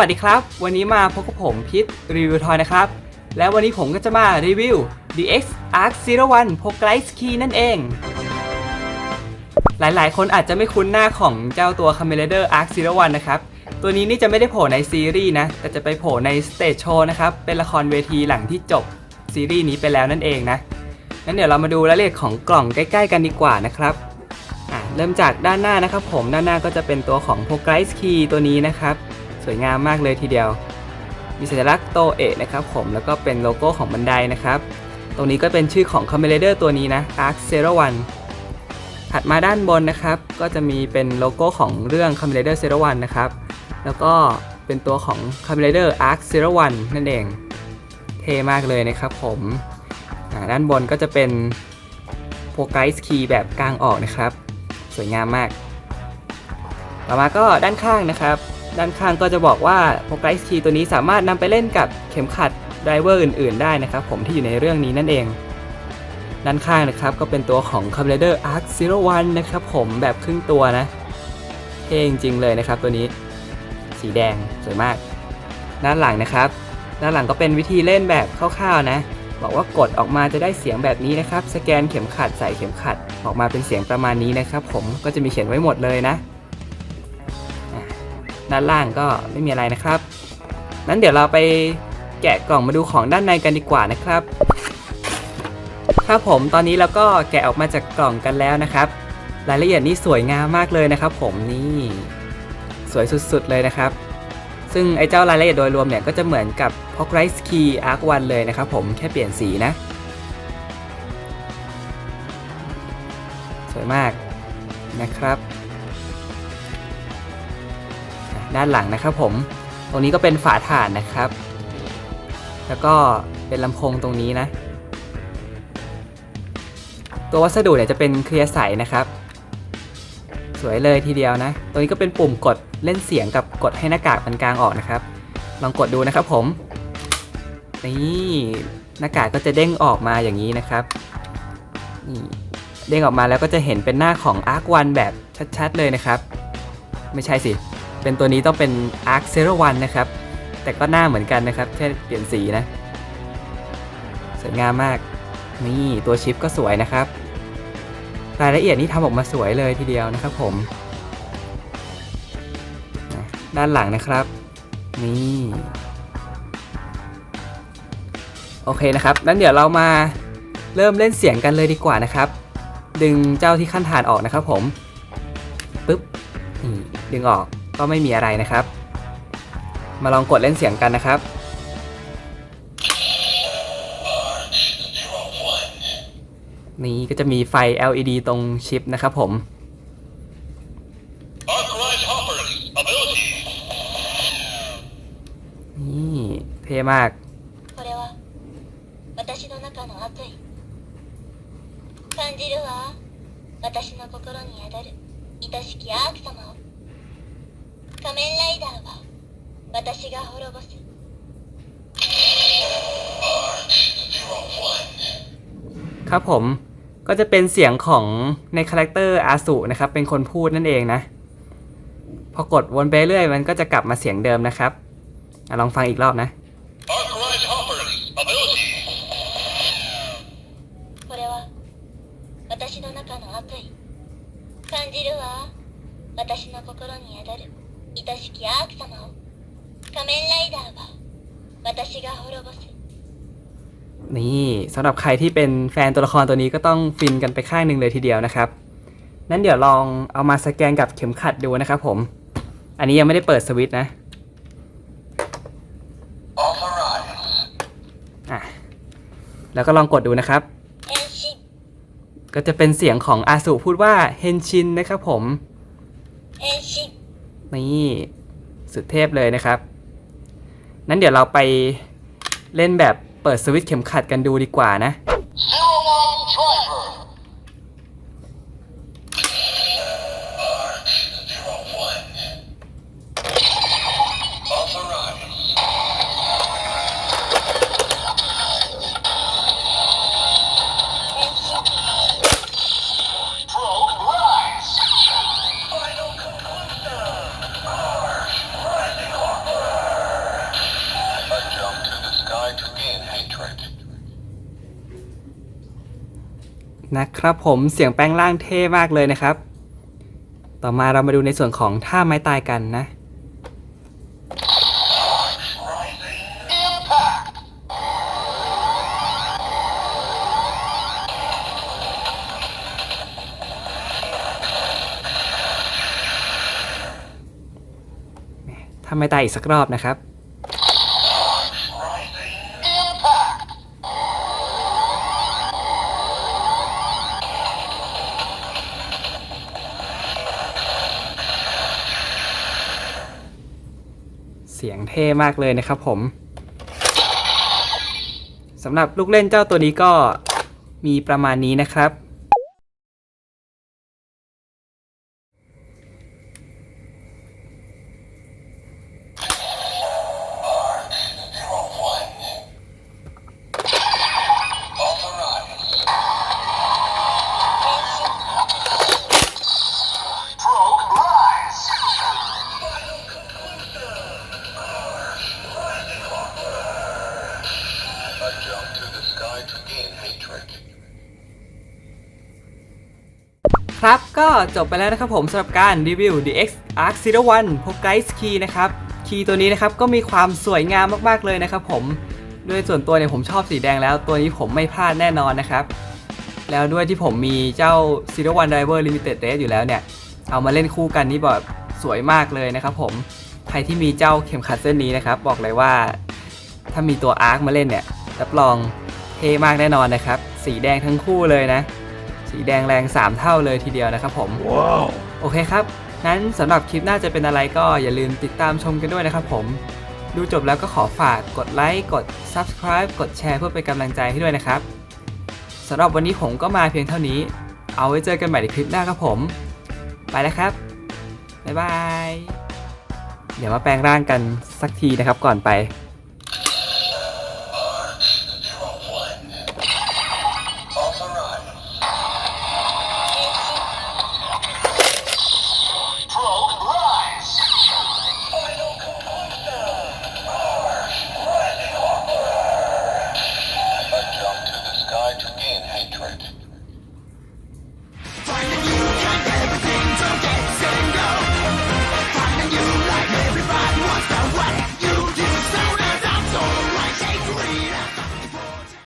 วัสดีครับ วันนี้มาพบกับผมพิษรีวิวทอยนะครับ และวันนี้ผมก็จะมารีวิว DX Arc Zero One p o g l i s Key นั่นเอง หลายๆ คนอาจจะไม่คุ้นหน้าของเจ้าตัว Kamen Rider Arc Zero One นะครับ ตัวนี้นี่จะไม่ได้โผล่ในซีรีส์นะ แต่จะไปโผล่ในสเตจโชว์นะครับ เป็นละครเวทีหลังที่จบซีรีส์นี้ไปแล้วนั่นเองนะ งั้นเดี๋ยวเรามาดูรายละเอียดของกล่องใกล้ ๆ กันดีกว่านะครับอะเริ่มจากด้านหน้านะครับผมด้านหน้าก็จะเป็นตัวของ p o g l i s Key ตัวนี้นะครับ สวยงามมากเลยทีเดียว มีสัญลักษณ์โตเอะนะครับผมแล้วก็เป็นโลโก้ของบันไดนะครับ ตรงนี้ก็เป็นชื่อของ Kamen Rider ตัวนี้นะ Arc Zero One ถัดมาด้านบนนะครับ ก็จะมีเป็นโลโก้ของเรื่อง Kamen Rider Zero One นะครับ แล้วก็เป็นตัวของ Kamen Rider Arc Zero One นั่นเอง เท่มากเลยนะครับผมด้านบนก็จะเป็นโ o ไกส์คีย์แบบกลางออกนะครับ สวยงามมาก ต่อมาก็ด้านข้างนะครับ ด้านข้างก็จะบอกว่าโ o ไกส์คีตัวนี้สามารถนำไปเล่นกับเข็มขัดไดรเวอร์อื่นๆ ได้นะครับผมที่อยู่ในเรื่องนี้นั่นเอง ด้านข้างนะครับก็เป็นตัวของ c a m r a d e r Arc Zero One นะครับผมแบบครึ่งตัวนะเท่จริงๆเลยนะครับตัวนี้สีแดงสวยมาก ด้านหลังนะครับ ด้านหลังก็เป็นวิธีเล่นแบบคร่าวๆนะ บอกว่ากดออกมาจะได้เสียงแบบนี้นะครับ สแกนเข็มขัดใส่เข็มขัดออกมาเป็นเสียงประมาณนี้นะครับ ผมก็จะมีเขียนไว้หมดเลยนะ ด้านล่างก็ไม่มีอะไรนะครับ นั้นเดี๋ยวเราไปแกะกล่องมาดูของด้านในกันดีกว่านะครับครับผมตอนนี้เราก็แกะออกมาจากกล่องกันแล้วนะครับ รายละเอียดนี่สวยงามมากเลยนะครับ ผมนี่สวยสุดๆเลยนะครับ ซึ่งไอ้เจ้ารายละเอียดโดยรวมเนี่ยก็จะเหมือนกับ p o c r i s Key Arc 1เลยนะครับ ผมแค่เปลี่ยนสีนะ สวยมากนะครับ ด้านหลังนะครับผม ตรงนี้ก็เป็นฝาถ่านนะครับ แล้วก็เป็นลำโพงตรงนี้นะ ตัววัสดุเนี่ยจะเป็นเคลียร์ใสนะครับ สวยเลยทีเดียวนะ ตรงนี้ก็เป็นปุ่มกดเล่นเสียงกับกดให้หน้ากากมันกลางออกนะครับ ลองกดดูนะครับผม นี่หน้ากากก็จะเด้งออกมาอย่างนี้นะครับ นี่เด้งออกมาแล้วก็จะเห็นเป็นหน้าของ Arc 1แบบชัดๆเลยนะครับ ไม่ใช่สิ เป็นตัวนี้ต้องเป็น Arc Zero One นะครับ แต่ก็หน้าเหมือนกันนะครับ แค่เปลี่ยนสีนะ สวยงามมาก นี่ตัวชิปก็สวยนะครับ รายละเอียดนี่ทำออกมาสวยเลยทีเดียวนะครับผม ด้านหลังนะครับ นี่โอเคนะครับ นั้นเดี๋ยวเรามาเริ่มเล่นเสียงกันเลยดีกว่านะครับ ดึงเจ้าที่ขั้นฐานออกนะครับผม ปึ๊บ นี่ ดึงออก ก็ไม่มีอะไรนะครับ มาลองกดเล่นเสียงกันนะครับ นี่ก็จะมีไฟ LED ตรงชิปนะครับผม Arclight Hopper's ability. นี่เท่มาก 仮面ライダーは私が滅ぼす ครับผมก็จะเป็นเสียงของในคาแรคเตอร์อาสุนะครับ เป็นคนพูดนั่นเองนะ พอกดวนไปเรื่อยมันก็จะกลับมาเสียงเดิมนะครับอะลองฟังอีกรอบนะ 仮面ライダーは私が滅ぼす นี่สำหรับใครที่เป็นแฟนตัวละครตัวนี้ก็ต้องฟินกันไปข้างหนึ่งเลยทีเดียวนะครับ นั้นเดี๋ยวลองเอามาสแกนกับเข็มขัดดูนะครับผม อันนี้ยังไม่ได้เปิดสวิตช์นะ Authorize. อ่ะแล้วก็ลองกดดูนะครับ 変身 ก็จะเป็นเสียงของอาสุพูดว่าเฮนชินนะครับผม 変身 นี่สุดเทพเลยนะครับ นั้นเดี๋ยวเราไปเล่นแบบเปิดสวิตช์เข็มขัดกันดูดีกว่านะ นะครับผมเสียงแปลงร่างเท่มากเลยนะครับ ต่อมาเรามาดูในส่วนของท่าไม้ตายกันนะ Impact. ถ้าไม้ตายอีกสักรอบนะครับ งเท่มากเลยนะครับผมสำหรับลูกเล่นเจ้าตัวนี้ก็มีประมาณนี้นะครับ ครับก็จบไปแล้วนะครับผมสำหรับการรีวิว DX Arc Zero One p o g u i s Key นะครับคีย์ตัวนี้นะครับก็มีความสวยงามมากๆเลยนะครับผมด้วยส่วนตัวเนี่ยผมชอบสีแดงแล้วตัวนี้ผมไม่พลาดแน่นอนนะครับ แล้วด้วยที่ผมมีเจ้า Zero One Driver Limited Race อยู่แล้วเนี่ย เอามาเล่นคู่กันนี่แบบสวยมากเลยนะครับผมใครที่มีเจ้าเข็มขัดเส้นนี้นะครับ บอกเลยว่า ถ้ามีตัว Arc มาเล่นเนี่ยรับรอง เท่มากแน่นอนนะครับ สีแดงทั้งคู่เลยนะ สีแดงแรง 3 เท่าเลยทีเดียวนะครับผม Wow. โอเคครับ นั้นสำหรับคลิปหน้าจะเป็นอะไรก็อย่าลืมติดตามชมกันด้วยนะครับผม ดูจบแล้วก็ขอฝากกดไลค์กด Subscribe กดแชร์เพื่อเป็นกำลังใจให้ด้วยนะครับสำหรับวันนี้ผมก็มาเพียงเท่านี้ เอาไว้เจอกันใหม่ในคลิปหน้าครับผม ไปแล้วครับ บ๊ายบาย เดี๋ยวมาแปลงร่างกันสักทีนะครับก่อนไป